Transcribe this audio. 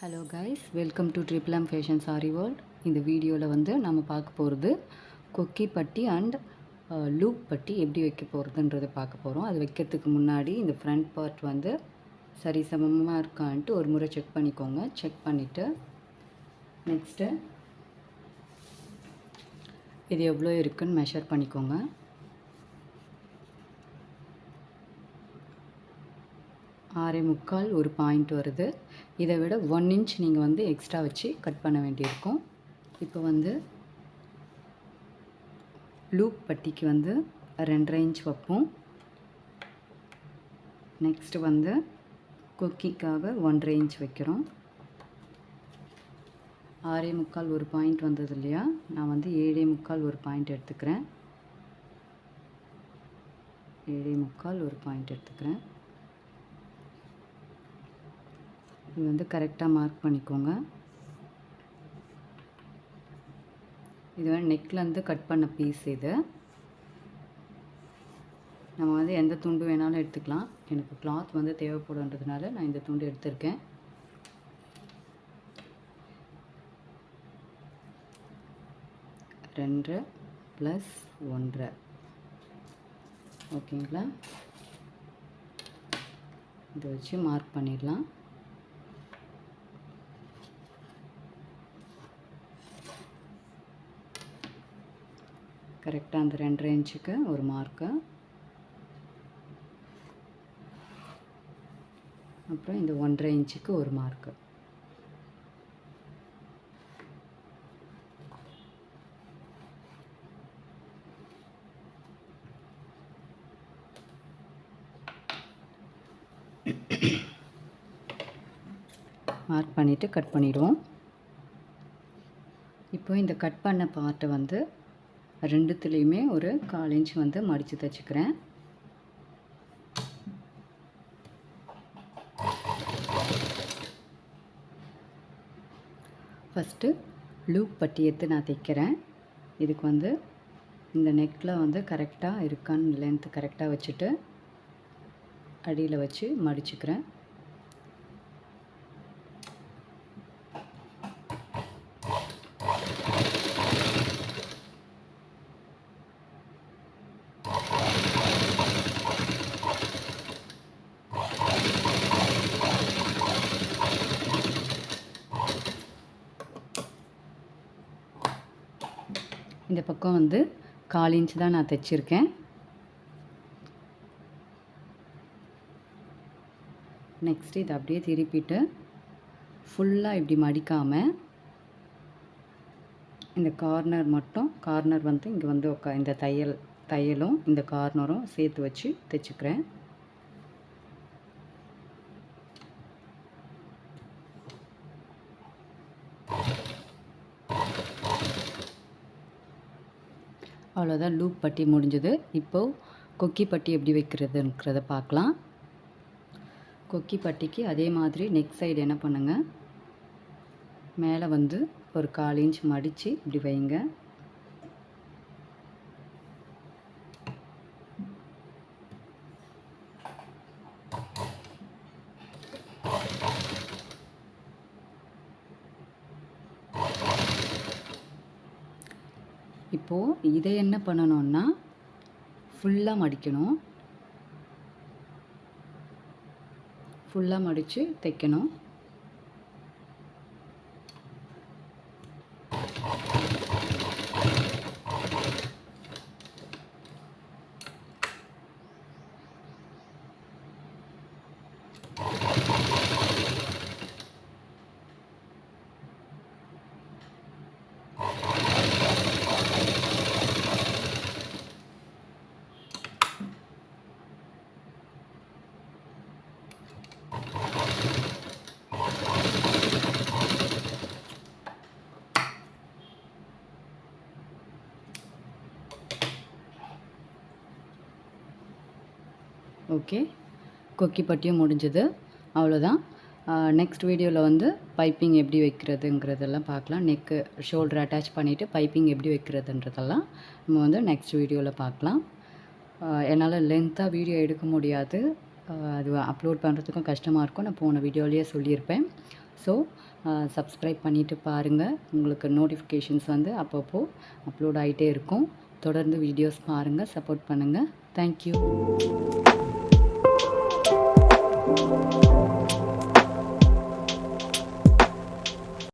Hello guys welcome to triple M fashion sari world இந்த வீடியோவில் வந்து நம்ம பார்க்க போகிறது கொக்கி பட்டி அண்ட் லூப் uh, பட்டி எப்படி வைக்க போகிறதுன்றதை பார்க்க போகிறோம் அது வைக்கிறதுக்கு முன்னாடி இந்த ஃப்ரண்ட் பார்ட் வந்து சரி சமமாக இருக்கான்ட்டு ஒரு முறை செக் பண்ணிக்கோங்க. செக் பண்ணிவிட்டு நெக்ஸ்ட்டு இது எவ்வளோ இருக்குன்னு மெஷர் பண்ணிக்கோங்க. ஆறே முக்கால் ஒரு பாயிண்ட் வருது. இதை விட ஒன் இன்ச் நீங்கள் வந்து எக்ஸ்ட்ரா வச்சு கட் பண்ண வேண்டியிருக்கும். இப்போ வந்து லூப் பட்டிக்கு வந்து ரெண்டரை இன்ச் வைப்போம். நெக்ஸ்ட்டு வந்து கொக்கிக்காக ஒன்றரை இன்ச் வைக்கிறோம். ஆறே முக்கால் ஒரு பாயிண்ட் வந்தது இல்லையா? நான் வந்து ஏழே முக்கால் ஒரு பாயிண்ட் எடுத்துக்கிறேன். ஏழே முக்கால் ஒரு பாயிண்ட் எடுத்துக்கிறேன். இது வந்து கரெக்டாக மார்க் பண்ணிக்கோங்க. இது வந்து நெக்லேருந்து கட் பண்ண பீஸ் இது. நம்ம வந்து எந்த துண்டு வேணாலும் எடுத்துக்கலாம். எனக்கு கிளாத் வந்து தேவைப்படுன்றதுனால நான் இந்த துண்டு எடுத்திருக்கேன். ரெண்டு ப்ளஸ் ஒன்றரை ஓகேங்களா இதை வச்சு மார்க் பண்ணிடலாம். கரெக்டாக அந்த ரெண்டரை இன்ச்சுக்கு ஒரு மார்க்கு. அப்புறம் இந்த ஒன்றரை இன்ச்சுக்கு ஒரு மார்க்கு. மார்க் பண்ணிவிட்டு கட் பண்ணிவிடுவோம் இப்போ இந்த கட் பண்ண பார்ட்டை வந்து ரெண்டுத்துலேயுமே ஒரு கால் இன்ச் வந்து மடித்து தைச்சிக்கிறேன். ஃபஸ்ட்டு லூப் பட்டி எடுத்து நான் தைக்கிறேன். இதுக்கு வந்து இந்த நெக்கில் வந்து கரெக்டாக இருக்கான்னு லென்த்து கரெக்டாக வச்சுட்டு அடியில் வச்சு மடிச்சுக்கிறேன். இந்த பக்கம் வந்து கால் இன்ச் தான் நான் தைச்சிருக்கேன். நெக்ஸ்ட் இதை அப்படியே திருப்பிட்டு ஃபுல்லாக இப்படி மடிக்காமல் இந்த கார்னர் மட்டும் கார்னர் வந்து இங்கே வந்து உக்கா இந்த தையல் தையலும் இந்த கார்னரும் சேர்த்து வச்சு தைச்சிக்கிறேன். அவ்வளோதான் லூப் பட்டி முடிஞ்சது. இப்போது கொக்கி பட்டி எப்படி வைக்கிறதுங்கிறத பார்க்கலாம். கொக்கி பட்டிக்கு அதே மாதிரி நெக் சைடு என்ன பண்ணுங்கள் மேலே வந்து ஒரு கால் இன்ச் மடித்து இப்படி வைங்க. இப்போது இதை என்ன பண்ணணும்னா ஃபுல்லாக மடிக்கணும். ஃபுல்லாக மடித்து தைக்கணும். ஓகே. கொக்கி பட்டியும் முடிஞ்சது. அவ்வளோதான். நெக்ஸ்ட் வீடியோவில் வந்து பைப்பிங் எப்படி வைக்கிறதுங்கிறதெல்லாம் பார்க்கலாம். நெக்கு ஷோல்டர் அட்டாச் பண்ணிவிட்டு பைப்பிங் எப்படி வைக்கிறதுன்றதெல்லாம் நம்ம வந்து நெக்ஸ்ட் வீடியோவில் பார்க்கலாம். என்னால் லென்த்தாக வீடியோ எடுக்க முடியாது. அது அப்லோட் பண்ணுறதுக்கும் கஷ்டமாக இருக்கும். நான் போன வீடியோலேயே சொல்லியிருப்பேன். ஸோ சப்ஸ்கிரைப் பண்ணிவிட்டு பாருங்கள் உங்களுக்கு நோட்டிஃபிகேஷன்ஸ் வந்து அப்பப்போ அப்லோட் ஆகிட்டே இருக்கும். தொடர்ந்து வீடியோஸ் பாருங்கள் சப்போர்ட் பண்ணுங்கள் தேங்க்யூ Thank you.